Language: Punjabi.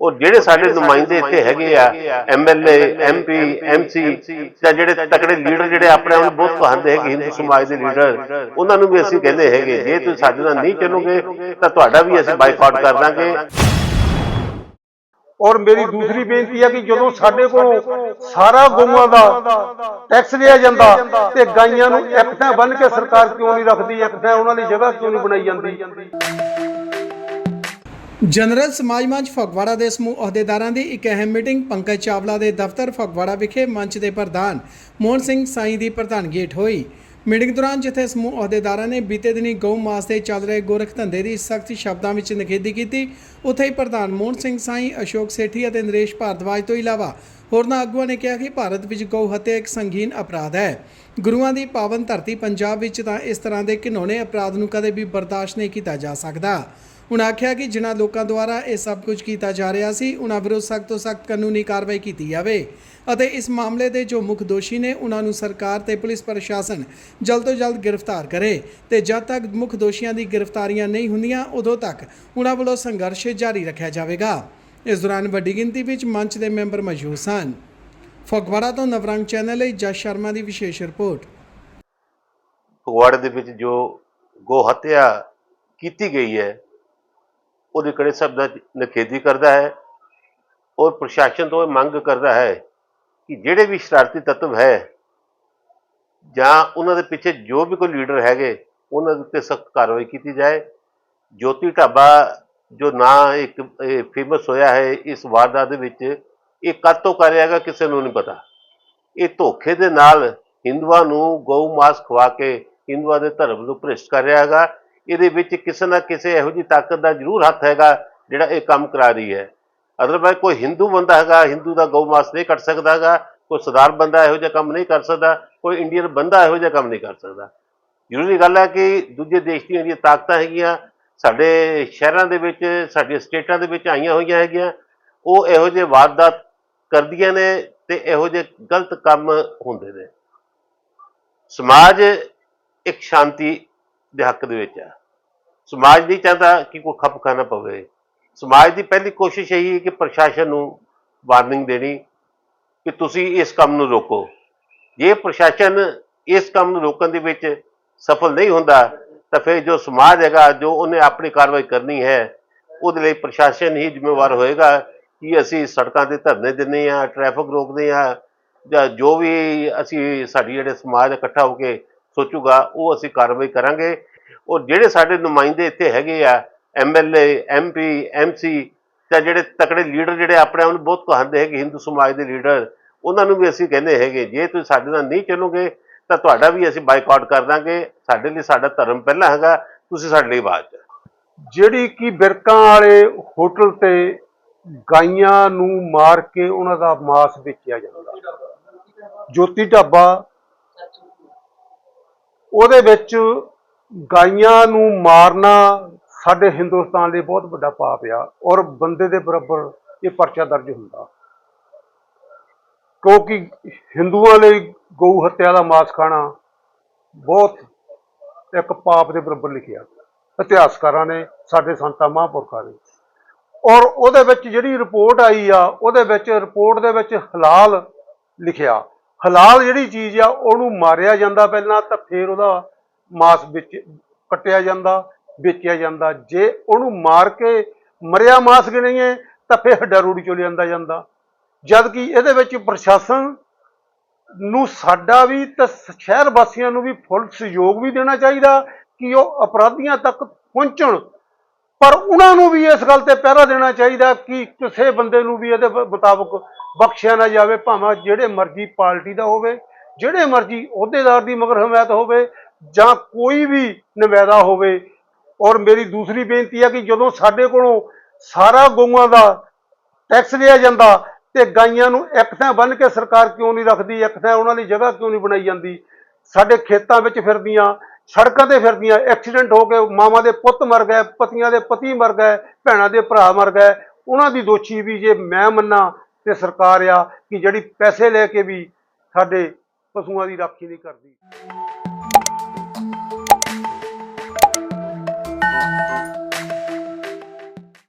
ਔਰ ਜਿਹੜੇ ਸਾਡੇ ਨੁਮਾਇੰਦੇ ਇੱਥੇ ਹੈਗੇ ਆ ਐਮਐਲਏ ਐਮਪੀ ਐਮਸੀ ਜਾਂ ਜਿਹੜੇ ਤਕੜੇ ਲੀਡਰ ਜਿਹੜੇ ਆਪਣੇ ਆਪ ਨੂੰ ਬਹੁਤ ਕਹਾਂਦੇ ਹੈਗੇ ਹਿੰਦੂ ਸਮਾਜ ਦੇ ਲੀਡਰ ਉਹਨਾਂ ਨੂੰ ਵੀ ਅਸੀਂ ਕਹਿੰਦੇ ਹੈਗੇ ਜੇ ਤੁਸੀਂ ਸਾਡੇ ਨਾਲ ਨਹੀਂ ਚੱਲੋਗੇ ਤਾਂ ਤੁਹਾਡਾ ਵੀ ਅਸੀਂ ਬਾਈਕਾਟ ਕਰ ਦਾਂਗੇ। ਔਰ ਮੇਰੀ ਦੂਸਰੀ ਬੇਨਤੀ ਹੈ ਕਿ ਜਦੋਂ ਸਾਡੇ ਕੋਲੋਂ ਸਾਰਾ ਗਊਆਂ ਦਾ ਟੈਕਸ ਲਿਆ ਜਾਂਦਾ ਤੇ ਗਾਈਆਂ ਨੂੰ ਇੱਕ ਥਾਂ ਬੰਨ ਕੇ ਸਰਕਾਰ ਕਿਉਂ ਨਹੀਂ ਰੱਖਦੀ? ਇੱਕ ਥਾਂ ਉਹਨਾਂ ਲਈ ਜਗ੍ਹਾ ਕਿਉਂ ਨਹੀਂ ਬਣਾਈ ਜਾਂਦੀ? ਜਨਰਲ ਸਮਾਜ ਮੰਚ ਫਗਵਾੜਾ ਦੇ ਸਮੂਹ ਅਹੁਦੇਦਾਰਾਂ ਦੀ ਇੱਕ ਅਹਿਮ ਮੀਟਿੰਗ ਪੰਕਜ ਚਾਵਲਾ ਦੇ ਦਫ਼ਤਰ ਫਗਵਾੜਾ ਵਿਖੇ ਮੰਚ ਦੇ ਪ੍ਰਧਾਨ ਮੋਹਨ ਸਿੰਘ ਸਾਈ ਦੀ ਪ੍ਰਧਾਨਗੀ ਹੇਠ ਹੋਈ। ਮੀਟਿੰਗ ਦੌਰਾਨ ਜਿੱਥੇ ਸਮੂਹ ਅਹੁਦੇਦਾਰਾਂ ਨੇ ਬੀਤੇ ਦਿਨੀ ਗਊ ਮਾਸ ਦੇ ਚੱਲ ਰਹੇ ਗੋਰਖ ਧੰਦੇ ਦੀ ਸਖਤ ਸ਼ਬਦਾਂ ਵਿੱਚ ਨਿਖੇਧੀ ਕੀਤੀ, ਉੱਥੇ ਹੀ ਪ੍ਰਧਾਨ ਮੋਹਨ ਸਿੰਘ ਸਾਈ, ਅਸ਼ੋਕ ਸੇਠੀ ਅਤੇ ਨਰੇਸ਼ ਭਾਰਦਵਾਜ ਤੋਂ ਇਲਾਵਾ ਹੋਰਨਾਂ ਆਗੂਆਂ ਨੇ ਕਿਹਾ ਕਿ ਭਾਰਤ ਵਿੱਚ ਗਊ ਹੱਤਿਆ ਇੱਕ ਸੰਗੀਨ ਅਪਰਾਧ ਹੈ। ਗੁਰੂਆਂ ਦੀ ਪਾਵਨ ਧਰਤੀ ਪੰਜਾਬ ਵਿੱਚ ਤਾਂ ਇਸ ਤਰ੍ਹਾਂ ਦੇ ਘਿਨੌਣੇ ਅਪਰਾਧ ਨੂੰ ਕਦੇ ਵੀ ਬਰਦਾਸ਼ਤ ਨਹੀਂ ਕੀਤਾ ਜਾ ਸਕਦਾ। ਉਨ੍ਹਾਂ ਆਖਿਆ ਕਿ ਜਿਨ੍ਹਾਂ ਲੋਕਾਂ ਦੁਆਰਾ ਇਹ ਸਭ ਕੁਝ ਕੀਤਾ ਜਾ ਰਿਹਾ ਸੀ, ਉਨ੍ਹਾਂ ਵਿਰੁੱਧ ਸਖਤ ਤੋਂ ਸਖਤ ਕਾਨੂੰਨੀ ਕਾਰਵਾਈ ਕੀਤੀ ਜਾਵੇ। ਅਤੇ ਇਸ ਮਾਮਲੇ ਦੇ ਜੋ ਮੁੱਖ ਦੋਸ਼ੀ ਨੇ, ਉਨ੍ਹਾਂ ਨੂੰ ਸਰਕਾਰ ਤੇ ਪੁਲਿਸ ਪ੍ਰਸ਼ਾਸਨ ਜਲਦ ਤੋਂ ਜਲਦ ਗ੍ਰਿਫਤਾਰ ਕਰੇ। ਤੇ ਜਦ ਤੱਕ ਮੁੱਖ ਦੋਸ਼ੀਆਂ ਦੀ ਗ੍ਰਿਫਤਾਰੀਆਂ ਨਹੀਂ ਹੁੰਦੀਆਂ, ਉਦੋਂ ਤੱਕ ਉਨ੍ਹਾਂ ਵੱਲੋਂ ਸੰਘਰਸ਼ ਜਾਰੀ ਰੱਖਿਆ ਜਾਵੇਗਾ। ਇਸ ਦੌਰਾਨ ਵੱਡੀ ਗਿਣਤੀ ਵਿੱਚ ਮੰਚ ਦੇ ਮੈਂਬਰ ਮੌਜੂਦ ਸਨ। ਫਗਵਾੜਾ ਤੋਂ ਨਵਰੰਗ ਚੈਨਲ ਲਈ ਜਸ ਸ਼ਰਮਾ ਦੀ ਵਿਸ਼ੇਸ਼ ਰਿਪੋਰਟ। ਫਗਵਾੜੇ ਦੇ ਵਿੱਚ ਜੋ ਗੋ ਹੱਤਿਆ ਕੀਤੀ ਗਈ ਹੈ ਉਹਦੇ ਕੜੇ ਸ਼ਬਦਾਂ 'ਚ ਨਿਖੇਧੀ ਕਰਦਾ ਹੈ ਔਰ ਪ੍ਰਸ਼ਾਸਨ ਤੋਂ ਇਹ ਮੰਗ ਕਰਦਾ ਹੈ ਕਿ ਜਿਹੜੇ ਵੀ ਸ਼ਰਾਰਤੀ ਤੱਤਵ ਹੈ ਜਾਂ ਉਹਨਾਂ ਦੇ ਪਿੱਛੇ ਜੋ ਵੀ ਕੋਈ ਲੀਡਰ ਹੈਗੇ, ਉਹਨਾਂ ਦੇ ਉੱਤੇ ਸਖਤ ਕਾਰਵਾਈ ਕੀਤੀ ਜਾਏ। ਜੋਤੀ ਢਾਬਾ ਜੋ ਨਾਂ ਇੱਕ ਫੇਮਸ ਹੋਇਆ ਹੈ, ਇਸ ਵਾਰਦਾਤ ਦੇ ਵਿੱਚ ਇਹ ਕਦ ਤੋਂ ਕਰ ਰਿਹਾ ਹੈਗਾ ਕਿਸੇ ਨੂੰ ਨਹੀਂ ਪਤਾ। ਇਹ ਧੋਖੇ ਦੇ ਨਾਲ ਹਿੰਦੂਆਂ ਨੂੰ ਗਊ ਮਾਸ ਖਵਾ ਕੇ ਹਿੰਦੂਆਂ ਦੇ ਧਰਮ ਨੂੰ ਭ੍ਰਿਸ਼ਟ ਕਰ ਰਿਹਾ ਹੈਗਾ। ਇਹਦੇ ਵਿੱਚ ਕਿਸੇ ਨਾ ਕਿਸੇ ਇਹੋ ਜਿਹੀ ਤਾਕਤ ਦਾ ਜ਼ਰੂਰ ਹੱਥ ਹੈਗਾ ਜਿਹੜਾ ਇਹ ਕੰਮ ਕਰਾ ਰਹੀ ਹੈ। ਅਦਰਵਾਇਜ਼ ਕੋਈ ਹਿੰਦੂ ਬੰਦਾ ਹੈਗਾ ਹਿੰਦੂ ਦਾ ਗਊ ਮਾਸ ਨਹੀਂ ਕੱਟ ਸਕਦਾ ਹੈਗਾ, ਕੋਈ ਸਰਦਾਰ ਬੰਦਾ ਇਹੋ ਜਿਹਾ ਕੰਮ ਨਹੀਂ ਕਰ ਸਕਦਾ, ਕੋਈ ਇੰਡੀਅਨ ਬੰਦਾ ਇਹੋ ਜਿਹਾ ਕੰਮ ਨਹੀਂ ਕਰ ਸਕਦਾ। ਜ਼ਰੂਰੀ ਗੱਲ ਹੈ ਕਿ ਦੂਜੇ ਦੇਸ਼ ਦੀਆਂ ਜਿਹੜੀਆਂ ਤਾਕਤਾਂ ਹੈਗੀਆਂ, ਸਾਡੇ ਸ਼ਹਿਰਾਂ ਦੇ ਵਿੱਚ ਸਾਡੀਆਂ ਸਟੇਟਾਂ ਦੇ ਵਿੱਚ ਆਈਆਂ ਹੋਈਆਂ ਹੈਗੀਆਂ, ਉਹ ਇਹੋ ਜਿਹੇ ਵਾਰਦਾਤ ਕਰਦੀਆਂ ਨੇ ਤੇ ਇਹੋ ਜਿਹੇ ਗਲਤ ਕੰਮ ਹੁੰਦੇ ਨੇ। ਸਮਾਜ ਇੱਕ ਸ਼ਾਂਤੀ ਦੇ ਹੱਕ ਦੇ ਵਿੱਚ ਹੈ। ਸਮਾਜ ਨਹੀਂ ਚਾਹੁੰਦਾ ਕਿ ਕੋਈ ਖੱਪ ਖਾਣਾ ਪਵੇ। ਸਮਾਜ ਦੀ ਪਹਿਲੀ ਕੋਸ਼ਿਸ਼ ਇਹੀ ਹੈ ਕਿ ਪ੍ਰਸ਼ਾਸਨ ਨੂੰ ਵਾਰਨਿੰਗ ਦੇਣੀ ਕਿ ਤੁਸੀਂ ਇਸ ਕੰਮ ਨੂੰ ਰੋਕੋ। ਜੇ ਪ੍ਰਸ਼ਾਸਨ ਇਸ ਕੰਮ ਨੂੰ ਰੋਕਣ ਦੇ ਵਿੱਚ ਸਫਲ ਨਹੀਂ ਹੁੰਦਾ, ਤਾਂ ਫਿਰ ਜੋ ਸਮਾਜ ਹੈਗਾ, ਜੋ ਉਹਨੇ ਆਪਣੀ ਕਾਰਵਾਈ ਕਰਨੀ ਹੈ, ਉਹਦੇ ਲਈ ਪ੍ਰਸ਼ਾਸਨ ਹੀ ਜ਼ਿੰਮੇਵਾਰ ਹੋਏਗਾ ਕਿ ਅਸੀਂ ਸੜਕਾਂ ਤੇ ਧਰਨੇ ਦਿੰਦੇ ਆ ਟ੍ਰੈਫਿਕ ਰੋਕਦੇ ਆ ਜਾਂ ਜੋ ਵੀ ਅਸੀਂ, ਸਾਡੀ ਜਿਹੜੇ ਸਮਾਜ ਇਕੱਠਾ ਹੋ ਕੇ ਸੋਚੂਗਾ, ਉਹ ਅਸੀਂ ਕਾਰਵਾਈ ਕਰਾਂਗੇ। ਔਰ ਜਿਹੜੇ ਸਾਡੇ ਨੁਮਾਇੰਦੇ ਇੱਥੇ ਹੈਗੇ ਆ ਐਮਐਲਏ ਐਮਪੀ ਐਮਸੀ ਜਾਂ ਜਿਹੜੇ ਤਕੜੇ ਲੀਡਰ ਜਿਹੜੇ ਆਪਣੇ ਆਪ ਨੂੰ ਬਹੁਤ ਕਹਾਂਦੇ ਹੈਗੇ, ਹਿੰਦੂ ਸਮਾਜ ਦੇ ਲੀਡਰ, ਉਹਨਾਂ ਨੂੰ ਵੀ ਅਸੀਂ ਕਹਿੰਦੇ ਹੈਗੇ, ਜੇ ਤੁਸੀਂ ਸਾਡੇ ਨਾਲ ਨਹੀਂ ਚੱਲੋਗੇ, ਤਾਂ ਤੁਹਾਡਾ ਵੀ ਅਸੀਂ ਬਾਈਕਾਟ ਕਰ ਦਾਂਗੇ, ਸਾਡੇ ਲਈ ਸਾਡਾ ਧਰਮ ਪਹਿਲਾਂ ਹੈਗਾ, ਤੁਸੀਂ ਸਾਡੇ ਲਈ ਬਾਅਦ ਜਿਹੜੀ ਕਿ ਬਿਰਕਾਂ ਵਾਲੇ ਹੋਟਲ ਤੇ ਗਾਈਆਂ ਨੂੰ ਮਾਰ ਕੇ ਉਹਨਾਂ ਦਾ ਮਾਸ ਵੇਚਿਆ ਜਾਂਦਾ। ਜੋਤੀ ਢਾਬਾ, ਉਹਦੇ ਵਿੱਚ ਗਾਈਆਂ ਨੂੰ ਮਾਰਨਾ ਸਾਡੇ ਹਿੰਦੁਸਤਾਨ ਲਈ ਬਹੁਤ ਵੱਡਾ ਪਾਪ ਆ ਔਰ ਬੰਦੇ ਦੇ ਬਰਾਬਰ ਇਹ ਪਰਚਾ ਦਰਜ ਹੁੰਦਾ। ਕਿਉਂਕਿ ਹਿੰਦੂਆਂ ਲਈ ਗਊ ਹੱਤਿਆ ਦਾ ਮਾਸ ਖਾਣਾ ਬਹੁਤ ਇੱਕ ਪਾਪ ਦੇ ਬਰਾਬਰ ਲਿਖਿਆ। ਇਤਿਹਾਸਕਾਰਾਂ ਨੇ, ਸਾਡੇ ਸੰਤਾਂ, ਮਹਾਂਪੁਰਖਾਂ ਨੇ। ਔਰ ਉਹਦੇ ਵਿੱਚ ਜਿਹੜੀ ਰਿਪੋਰਟ ਆਈ ਆ, ਉਹਦੇ ਵਿੱਚ, ਰਿਪੋਰਟ ਦੇ ਵਿੱਚ ਹਲਾਲ ਲਿਖਿਆ। ਹਲਾਲ ਜਿਹੜੀ ਚੀਜ਼ ਆ, ਉਹਨੂੰ ਮਾਰਿਆ ਜਾਂਦਾ ਪਹਿਲਾਂ ਤਾਂ ਫਿਰ ਉਹਦਾ ਮਾਸ ਵਿੱਚ ਕੱਟਿਆ ਜਾਂਦਾ, ਵੇਚਿਆ ਜਾਂਦਾ। ਜੇ ਉਹਨੂੰ ਮਾਰ ਕੇ ਮਰਿਆ ਮਾਸ ਗਿਣੀਏ ਤਾਂ ਫਿਰ ਹੱਡਾ ਰੂੜੀ ਚੋਂ ਲਿਆਂਦਾ ਜਾਂਦਾ। ਜਦ ਕਿ ਇਹਦੇ ਵਿੱਚ ਪ੍ਰਸ਼ਾਸਨ ਨੂੰ ਸਾਡਾ ਵੀ ਤੇ ਸ਼ਹਿਰ ਵਾਸੀਆਂ ਨੂੰ ਵੀ ਫੁੱਲ ਸਹਿਯੋਗ ਵੀ ਦੇਣਾ ਚਾਹੀਦਾ ਕਿ ਉਹ ਅਪਰਾਧੀਆਂ ਤੱਕ ਪਹੁੰਚਣ। ਪਰ ਉਹਨਾਂ ਨੂੰ ਵੀ ਇਸ ਗੱਲ ਤੇ ਪਹਿਰਾ ਦੇਣਾ ਚਾਹੀਦਾ ਕਿ ਕਿਸੇ ਬੰਦੇ ਨੂੰ ਵੀ ਇਹਦੇ ਮੁਤਾਬਕ ਬਖਸ਼ਿਆ ਨਾ ਜਾਵੇ, ਭਾਵੇਂ ਜਿਹੜੇ ਮਰਜ਼ੀ ਪਾਰਟੀ ਦਾ ਹੋਵੇ, ਜਿਹੜੇ ਮਰਜ਼ੀ ਅਹੁਦੇਦਾਰ ਦੀ ਮਗਰ ਹਮਾਇਤ ਹੋਵੇ ਜਾਂ ਕੋਈ ਵੀ ਨਵੇਦਾ ਹੋਵੇ। ਔਰ ਮੇਰੀ ਦੂਸਰੀ ਬੇਨਤੀ ਹੈ ਕਿ ਜਦੋਂ ਸਾਡੇ ਕੋਲੋਂ ਸਾਰਾ ਗਊਆਂ ਦਾ ਟੈਕਸ ਲਿਆ ਜਾਂਦਾ ਤੇ ਗਾਈਆਂ ਨੂੰ ਇੱਕ ਥਾਂ ਬੰਨ ਕੇ ਸਰਕਾਰ ਕਿਉਂ ਨਹੀਂ ਰੱਖਦੀ, ਇੱਕ ਥਾਂ ਉਹਨਾਂ ਦੀ ਜਗ੍ਹਾ ਕਿਉਂ ਨਹੀਂ ਬਣਾਈ ਜਾਂਦੀ? ਸਾਡੇ ਖੇਤਾਂ ਵਿੱਚ ਫਿਰਦੀਆਂ, ਸੜਕਾਂ ਤੇ ਫਿਰਦੀਆਂ ਐਕਸੀਡੈਂਟ ਹੋ ਕੇ ਮਾਵਾਂ ਦੇ ਪੁੱਤ ਮਰ ਗਏ, ਪਤੀਆਂ ਦੇ ਪਤੀ ਮਰ ਗਏ, ਭੈਣਾਂ ਦੇ ਭਰਾ ਮਰ ਗਏ, ਉਹਨਾਂ ਦੀ ਦੋਸ਼ੀ ਵੀ ਜੇ ਮੈਂ ਮੰਨਾ ਤੇ ਸਰਕਾਰ ਆ ਕਿ ਜਿਹੜੀ ਪੈਸੇ ਲੈ ਕੇ ਵੀ ਸਾਡੇ ਪਸ਼ੂਆਂ ਦੀ ਰਾਖੀ ਨਹੀਂ ਕਰਦੀ। Música